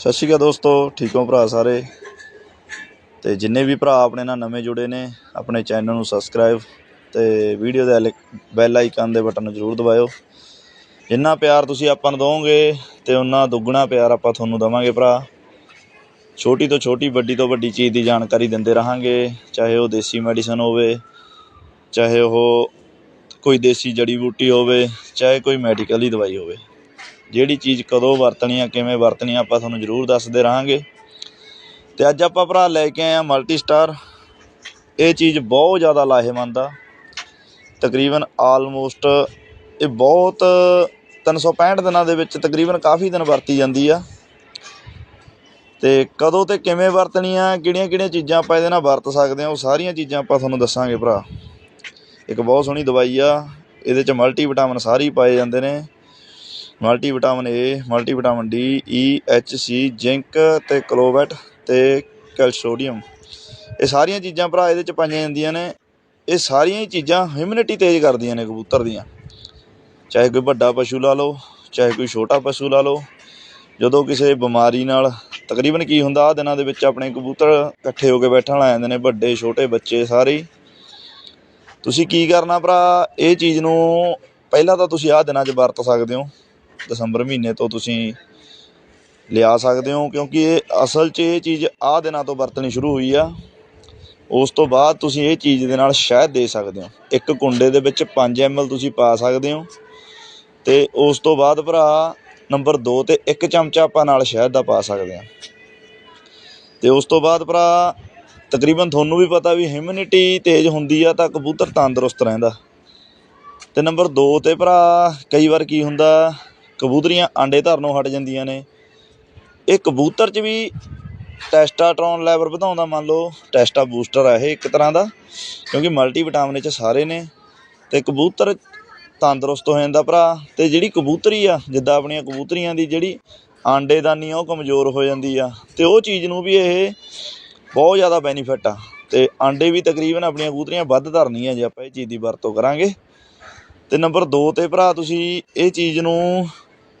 ਸਤਿ ਸ਼੍ਰੀ ਅਕਾਲ ਦੋਸਤੋ, ਠੀਕ ਹੋ ਭਰਾ ਸਾਰੇ? ਤੇ ਜਿੰਨੇ ਵੀ ਭਰਾ ਆਪਣੇ ਨਾਲ ਨਵੇਂ ਜੁੜੇ ਨੇ, ਆਪਣੇ ਚੈਨਲ ਨੂੰ ਸਬਸਕ੍ਰਾਈਬ ਤੇ ਵੀਡੀਓ ਦੇ ਬੈਲ ਆਈਕਨ ਦੇ ਬਟਨ ਨੂੰ ਜ਼ਰੂਰ ਦਬਾਇਓ। ਜਿੰਨਾ ਪਿਆਰ ਤੁਸੀਂ ਆਪਾਂ ਨੂੰ ਦਿਓਗੇ ਤੇ ਉਨਾ ਦੁੱਗਣਾ ਪਿਆਰ ਆਪਾਂ ਤੁਹਾਨੂੰ ਦਵਾਂਗੇ ਭਰਾ। ਛੋਟੀ ਤੋਂ ਛੋਟੀ, ਵੱਡੀ ਤੋਂ ਵੱਡੀ ਚੀਜ਼ ਦੀ ਜਾਣਕਾਰੀ ਦਿੰਦੇ ਰਹਾਂਗੇ, ਚਾਹੇ ਉਹ ਦੇਸੀ ਮੈਡੀਸਨ ਹੋਵੇ, ਚਾਹੇ ਉਹ ਕੋਈ ਦੇਸੀ ਜੜੀ ਬੂਟੀ ਹੋਵੇ, ਚਾਹੇ ਕੋਈ ਮੈਡੀਕਲ ਦੀ ਦਵਾਈ ਹੋਵੇ। ਜਿਹੜੀ ਚੀਜ਼ ਕਦੋਂ ਵਰਤਣੀ ਆ, ਕਿਵੇਂ ਵਰਤਣੀ ਆ, ਆਪਾਂ ਤੁਹਾਨੂੰ ਜ਼ਰੂਰ ਦੱਸਦੇ ਰਹਾਂਗੇ। ਤੇ ਅੱਜ ਆਪਾਂ ਭਰਾ ਲੈ ਕੇ ਆਏ ਆ ਮਲਟੀ ਸਟਾਰ ਇਹ ਚੀਜ਼ ਬਹੁਤ ਜ਼ਿਆਦਾ ਲਾਹੇਵੰਦ ਆ। ਤਕਰੀਬਨ ਆਲਮੋਸਟ ਇਹ ਬਹੁਤ 365 ਦਿਨਾਂ ਦੇ ਵਿੱਚ ਤਕਰੀਬਨ ਕਾਫੀ ਦਿਨ ਵਰਤੀ ਜਾਂਦੀ ਆ। ਤੇ ਕਦੋਂ ਤੇ ਕਿਵੇਂ ਵਰਤਣੀ ਆ ਕਿਹੜੀਆਂ ਕਿਹੜੀਆਂ ਚੀਜ਼ਾਂ ਆਪਾਂ ਇਹਦੇ ਨਾਲ ਵਰਤ ਸਕਦੇ ਆ, ਉਹ ਸਾਰੀਆਂ ਚੀਜ਼ਾਂ ਆਪਾਂ ਤੁਹਾਨੂੰ ਦੱਸਾਂਗੇ ਭਰਾ। ਇੱਕ ਬਹੁਤ ਸੋਹਣੀ ਦਵਾਈ ਆ। ਇਹਦੇ ਚ ਮਲਟੀ ਵਿਟਾਮਿਨ ਸਾਰੇ ਹੀ ਪਾਏ ਜਾਂਦੇ ਨੇ। Multivitamin A multivitamin D E e, H C zinc ਅਤੇ ਕਲੋਵੈਟ ਅਤੇ ਕੈਲਸ਼ੋਡੀਅਮ ਇਹ ਸਾਰੀਆਂ ਚੀਜ਼ਾਂ ਭਰਾ ਇਹਦੇ ਚ ਪਾਈਆਂ ਜਾਂਦੀਆਂ ਨੇ। ਇਹ ਸਾਰੀਆਂ ਹੀ ਚੀਜ਼ਾਂ ਹਿਊਮਿਨਿਟੀ ਤੇਜ਼ ਕਰਦੀਆਂ ਨੇ ਕਬੂਤਰ ਦੀਆਂ। ਚਾਹੇ ਕੋਈ ਵੱਡਾ ਪਸ਼ੂ ਲਾ ਲਓ, ਚਾਹੇ ਕੋਈ ਛੋਟਾ ਪਸ਼ੂ ਲਾ ਲਓ, ਜਦੋਂ ਕਿਸੇ ਬਿਮਾਰੀ ਨਾਲ, ਤਕਰੀਬਨ ਕੀ ਹੁੰਦਾ ਆ ਦਿਨਾਂ ਦੇ ਵਿੱਚ ਆਪਣੇ ਕਬੂਤਰ ਇਕੱਠੇ ਹੋ ਕੇ ਬੈਠਣ ਲੱਗ ਜਾਂਦੇ ਨੇ, ਵੱਡੇ, ਛੋਟੇ ਬੱਚੇ ਸਾਰੇ। ਤੁਸੀਂ ਕੀ ਕਰਨਾ ਭਰਾ, ਇਹ ਚੀਜ਼ ਨੂੰ ਪਹਿਲਾਂ ਤਾਂ ਤੁਸੀਂ ਆਹ ਦਿਨਾਂ 'ਚ ਵਰਤ ਸਕਦੇ ਹੋ। ਦਸੰਬਰ ਮਹੀਨੇ ਤੋਂ ਤੁਸੀਂ ਲਿਆ ਸਕਦੇ ਹੋ, ਕਿਉਂਕਿ ਇਹ ਅਸਲ 'ਚ ਇਹ ਚੀਜ਼ ਆਹ ਦਿਨਾਂ ਤੋਂ ਵਰਤਣੀ ਸ਼ੁਰੂ ਹੋਈ ਆ। ਉਸ ਤੋਂ ਬਾਅਦ ਤੁਸੀਂ ਇਹ ਚੀਜ਼ ਦੇ ਨਾਲ ਸ਼ਹਿਦ ਦੇ ਸਕਦੇ ਹੋ। ਇੱਕ ਕੁੰਡੇ ਦੇ ਵਿੱਚ 5 ml ਤੁਸੀਂ ਪਾ ਸਕਦੇ ਹੋ ਤੇ ਉਸ ਤੋਂ ਬਾਅਦ ਭਰਾ ਨੰਬਰ 2 ਤੇ ਇੱਕ ਚਮਚਾ ਆਪਾਂ ਨਾਲ ਸ਼ਹਿਦ ਦਾ ਪਾ ਸਕਦੇ ਹਾਂ। ਤੇ ਉਸ ਤੋਂ ਬਾਅਦ ਭਰਾ ਤਕਰੀਬਨ ਤੁਹਾਨੂੰ ਵੀ ਪਤਾ ਵੀ ਹਿਊਮਿਨਿਟੀ ਤੇਜ਼ ਹੁੰਦੀ ਆ ਤਾਂ ਕਬੂਤਰ ਤੰਦਰੁਸਤ ਰਹਿੰਦਾ। ਤੇ ਨੰਬਰ 2 ਤੇ ਭਰਾ ਕਈ ਵਾਰ ਕੀ ਹੁੰਦਾ ਕਬੂਤਰੀਆਂ ਆਂਡੇ ਧਰਨੋਂ ਹਟ ਜਾਂਦੀਆਂ ਨੇ। ਇਹ ਕਬੂਤਰ 'ਚ ਵੀ ਟੈਸਟਾਸਟਰੋਨ ਲੈਵਲ ਵਧਾਉਂਦਾ ਮੰਨ ਲਓ, ਟੈਸਟਾ ਬੂਸਟਰ ਆ ਇਹ ਇੱਕ ਤਰ੍ਹਾਂ ਦਾ, ਕਿਉਂਕਿ ਮਲਟੀ ਵਿਟਾਮਿਨ 'ਚ ਸਾਰੇ ਨੇ। ਤੇ ਕਬੂਤਰ ਤੰਦਰੁਸਤ ਹੋ ਜਾਂਦਾ ਭਰਾ, ਤੇ ਜਿਹੜੀ ਕਬੂਤਰੀ ਆ, ਜਿੱਦਾਂ ਆਪਣੀਆਂ ਕਬੂਤਰੀਆਂ ਦੀ ਜਿਹੜੀ ਆਂਡੇਦਾਨੀ ਆ, ਉਹ ਕਮਜ਼ੋਰ ਹੋ ਜਾਂਦੀ ਆ। ਤੇ ਉਹ ਚੀਜ਼ ਨੂੰ ਵੀ ਇਹ ਬਹੁਤ ਜ਼ਿਆਦਾ ਬੈਨੀਫਿਟ ਆ। ਤੇ ਆਂਡੇ ਵੀ ਤਕਰੀਬਨ ਆਪਣੀਆਂ ਕਬੂਤਰੀਆਂ ਵੱਧ ਧਰਨੀਆਂ ਜੇ ਆਪਾਂ ਇਹ ਚੀਜ਼ ਦੀ ਵਰਤੋਂ ਕਰਾਂਗੇ। ਤੇ ਨੰਬਰ 2 ਤੇ ਭਰਾ ਤੁਸੀਂ ਇਹ ਚੀਜ਼ ਨੂੰ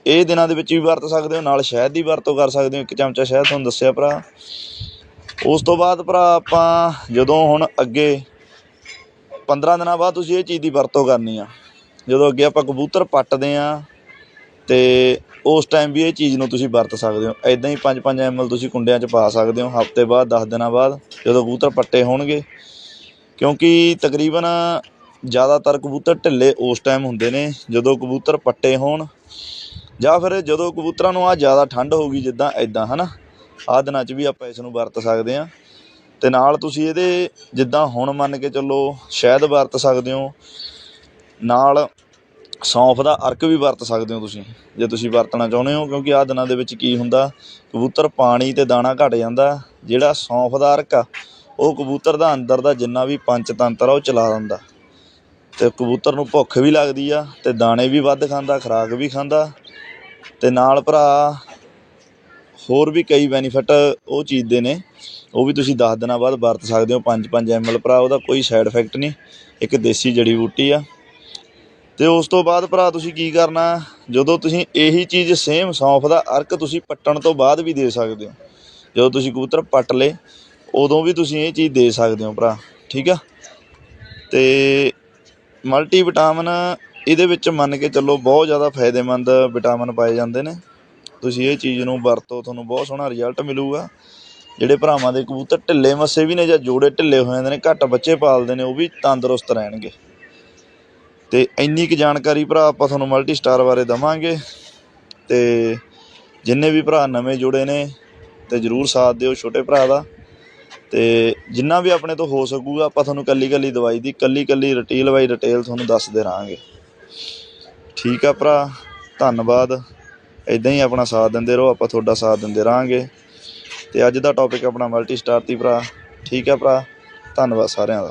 ਇਹ ਦਿਨਾਂ ਦੇ ਵਿੱਚ ਵੀ ਵਰਤ ਸਕਦੇ ਹੋ, ਨਾਲ ਸ਼ਹਿਦ ਦੀ ਵਰਤੋਂ ਕਰ ਸਕਦੇ ਹੋ। ਇੱਕ ਚਮਚਾ ਸ਼ਹਿਦ ਤੁਹਾਨੂੰ ਦੱਸਿਆ ਭਰਾ। ਉਸ ਤੋਂ ਬਾਅਦ ਭਰਾ ਆਪਾਂ ਜਦੋਂ ਹੁਣ ਅੱਗੇ 15 ਦਿਨਾਂ ਬਾਅਦ ਤੁਸੀਂ ਇਹ ਚੀਜ਼ ਦੀ ਵਰਤੋਂ ਕਰਨੀ ਆ। ਜਦੋਂ ਅੱਗੇ ਆਪਾਂ ਕਬੂਤਰ ਪੱਟਦੇ ਆ, ਤੇ ਉਸ ਟਾਈਮ ਵੀ ਇਹ ਚੀਜ਼ ਨੂੰ ਤੁਸੀਂ ਵਰਤ ਸਕਦੇ ਹੋ। ਐਦਾਂ ਹੀ 5-5 ml ਤੁਸੀਂ ਕੁੰਡਿਆਂ 'ਚ ਪਾ ਸਕਦੇ ਹੋ, ਹਫ਼ਤੇ ਬਾਅਦ 10 ਦਿਨਾਂ ਬਾਅਦ, ਜਦੋਂ ਕਬੂਤਰ ਪੱਟੇ ਹੋਣਗੇ। ਕਿਉਂਕਿ ਤਕਰੀਬਨ ਜ਼ਿਆਦਾਤਰ ਕਬੂਤਰ ਢਿੱਲੇ ਉਸ ਟਾਈਮ ਹੁੰਦੇ ਨੇ। ਜਦੋਂ ਕਬੂਤਰ ਪੱਟੇ ਹੋਣ ਜਾਂ ਫਿਰ ਜਦੋਂ ਕਬੂਤਰਾਂ ਨੂੰ ਆ ਜ਼ਿਆਦਾ ਠੰਡ ਹੋਊਗੀ ਜਿੱਦਾਂ ਐਦਾਂ ਹਨਾ? ਆਹ ਦਿਨਾਂ 'ਚ ਵੀ ਆਪਾਂ ਇਸ ਨੂੰ ਵਰਤ ਸਕਦੇ ਹਾਂ। ਤੇ ਨਾਲ ਤੁਸੀਂ ਇਹਦੇ ਜਿੱਦਾਂ ਹੁਣ ਮੰਨ ਕੇ ਚੱਲੋ ਸ਼ਹਿਦ ਵਰਤ ਸਕਦੇ ਹੋ, ਨਾਲ ਸੌਂਫ ਦਾ ਅਰਕ ਵੀ ਵਰਤ ਸਕਦੇ ਹੋ ਤੁਸੀਂ, ਜੇ ਤੁਸੀਂ ਵਰਤਣਾ ਚਾਹੁੰਦੇ ਹੋ, ਕਿਉਂਕਿ ਆਹ ਦਿਨਾਂ ਦੇ ਵਿੱਚ ਕੀ ਹੁੰਦਾ, ਕਬੂਤਰ ਪਾਣੀ ਤੇ ਦਾਣਾ ਘਟ ਜਾਂਦਾ, ਜਿਹੜਾ ਸੌਂਫ ਦਾ ਅਰਕ ਆ, ਉਹ ਕਬੂਤਰ ਦਾ ਅੰਦਰ ਦਾ ਜਿੰਨਾ ਵੀ ਪੰਚ ਤੰਤਰ ਆ, ਉਹ ਚਲਾ ਦਿੰਦਾ। ਤੇ ਕਬੂਤਰ ਨੂੰ ਭੁੱਖ ਵੀ ਲੱਗਦੀ ਆ, ਤੇ ਦਾਣੇ ਵੀ ਵੱਧ ਖਾਂਦਾ, ਖੁਰਾਕ ਵੀ ਖਾਂਦਾ ਤੇ ਨਾਲ ਭਰਾ, ਹੋਰ ਵੀ ਕਈ ਬੈਨੀਫਿਟ ਉਹ ਚੀਜ਼ ਦੇ ਨੇ। ਉਹ ਵੀ ਤੁਸੀਂ 10 ਦਿਨਾਂ ਬਾਅਦ ਵਰਤ ਸਕਦੇ ਹੋ 5-5 ml ਭਰਾ, ਉਹਦਾ ਕੋਈ ਸਾਈਡ ਇਫੈਕਟ ਨਹੀਂ। ਇੱਕ ਦੇਸੀ ਜੜੀ ਬੂਟੀ ਆ। ਤੇ ਉਸ ਤੋਂ ਬਾਅਦ ਭਰਾ, ਤੁਸੀਂ ਕੀ ਕਰਨਾ, ਜਦੋਂ ਤੁਸੀਂ ਇਹੀ ਚੀਜ਼ ਸੇਮ ਸੌਂਫ ਦਾ ਅਰਕ ਤੁਸੀਂ ਪੱਟਣ ਤੋਂ ਬਾਅਦ ਵੀ ਦੇ ਸਕਦੇ ਹੋ। ਜਦੋਂ ਤੁਸੀਂ ਕਬੂਤਰ ਪੱਟ ਲੇ ਉਦੋਂ ਵੀ ਤੁਸੀਂ ਇਹ ਚੀਜ਼ ਦੇ ਸਕਦੇ ਹੋ ਭਰਾ, ਠੀਕ ਆ? ਤੇ ਮਲਟੀ ਵਿਟਾਮਿਨ ਇਹਦੇ ਵਿੱਚ ਮੰਨ ਕੇ ਚੱਲੋ ਬਹੁਤ ਜ਼ਿਆਦਾ ਫਾਇਦੇਮੰਦ ਵਿਟਾਮਿਨ ਪਾਏ ਜਾਂਦੇ ਨੇ। ਤੁਸੀਂ ਇਹ ਚੀਜ਼ ਨੂੰ ਵਰਤੋ, ਤੁਹਾਨੂੰ ਬਹੁਤ ਸੋਹਣਾ ਰਿਜ਼ਲਟ ਮਿਲੂਗਾ। ਜਿਹੜੇ ਭਰਾਵਾਂ ਦੇ ਕਬੂਤਰ ਢਿੱਲੇ ਮੱਸੇ ਵੀ ਨੇ ਜਾਂ ਜੋੜੇ ਢਿੱਲੇ ਹੋ ਜਾਂਦੇ ਨੇ, ਘੱਟ ਬੱਚੇ ਪਾਲਦੇ ਨੇ, ਉਹ ਵੀ ਤੰਦਰੁਸਤ ਰਹਿਣਗੇ। ਤੇ ਇੰਨੀ ਕੁ ਜਾਣਕਾਰੀ ਭਰਾ ਆਪਾਂ ਤੁਹਾਨੂੰ ਮਲਟੀ ਸਟਾਰ ਬਾਰੇ ਦਵਾਂਗੇ। ਤੇ ਜਿੰਨੇ ਵੀ ਭਰਾ ਨਵੇਂ ਜੁੜੇ ਨੇ, ਤੇ ਜਰੂਰ ਸਾਥ ਦਿਓ ਛੋਟੇ ਭਰਾ ਦਾ। ਤੇ ਜਿੰਨਾ ਵੀ ਆਪਣੇ ਤੋਂ ਹੋ ਸਕੂਗਾ, ਆਪਾਂ ਤੁਹਾਨੂੰ ਕੱਲੀ ਕੱਲੀ ਦਵਾਈ ਦੀ ਕੱਲੀ ਕੱਲੀ ਰਿਟੇਲ ਬਾਈ ਰਿਟੇਲ ਤੁਹਾਨੂੰ ਦੱਸਦੇ ਰਹਾਂਗੇ। ਠੀਕ ਆ ਭਰਾ, ਧੰਨਵਾਦ। ਇਦਾਂ ਹੀ ਆਪਣਾ ਸਾਥ ਦਿੰਦੇ ਰਹੋ, ਆਪਾਂ ਤੁਹਾਡਾ ਸਾਥ ਦਿੰਦੇ ਰਹਾਂਗੇ। ਤੇ ਅੱਜ ਦਾ ਟੌਪਿਕ ਆਪਣਾ ਮਲਟੀ ਸਟਾਰ ਤੀ ਭਰਾ। ਠੀਕ ਆ ਭਰਾ, ਧੰਨਵਾਦ ਸਾਰਿਆਂ ਦਾ।